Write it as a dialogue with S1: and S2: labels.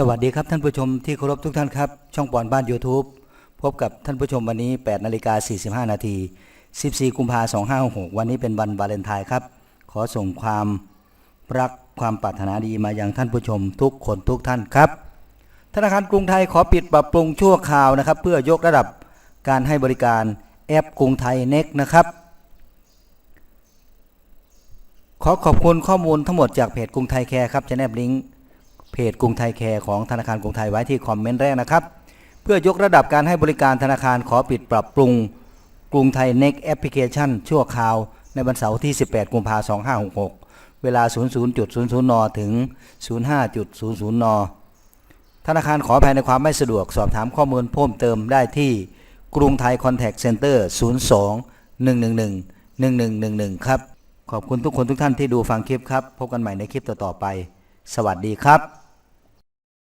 S1: สวัสดีครับท่านผู้ชมที่เคารพทุกท่านครับ ช่องปอนบ้าน YouTube พบกับท่านผู้ชมวันนี้8นาฬิกา45 นาที 14 กุมภาพันธ์2566วันนี้เป็นวันวาเลนไทน์ครับ ขอส่งความรักความปรารถนาดีมายังท่านผู้ชมทุกคนทุกท่านครับ ธนาคารกรุงไทยขอปิดปรับปรุงชั่วคราวนะครับ เพื่อยกระดับการให้บริการแอปกรุงไทยเน็กนะครับขอขอบคุณข้อมูลทั้งหมดจากเพจกรุงไทยแคร์ครับจะแนบลิงก์ เพจกรุงไทยแคร์ของธนาคารกรุงไทยไว้ที่คอมเมนต์แรกนะครับ เพื่อยกระดับการให้บริการธนาคารขอปิดปรับปรุง กรุงไทยเน็กแอปพลิเคชันชั่วคราว ในวันเสาร์ที่ 18 กุมภาพันธ์ 2566 เวลา 00.00 น ถึง 05.00 น ธนาคารขอภัยในความไม่สะดวกสอบถามข้อมูลเพิ่มเติมได้ที่กรุงไทยคอนแทคเซ็นเตอร์ 02 111 1111 ครับ ขอบคุณทุกคนทุกท่านที่ดูฟังคลิปครับ พบกันใหม่ในคลิปต่อๆไป สวัสดีครับ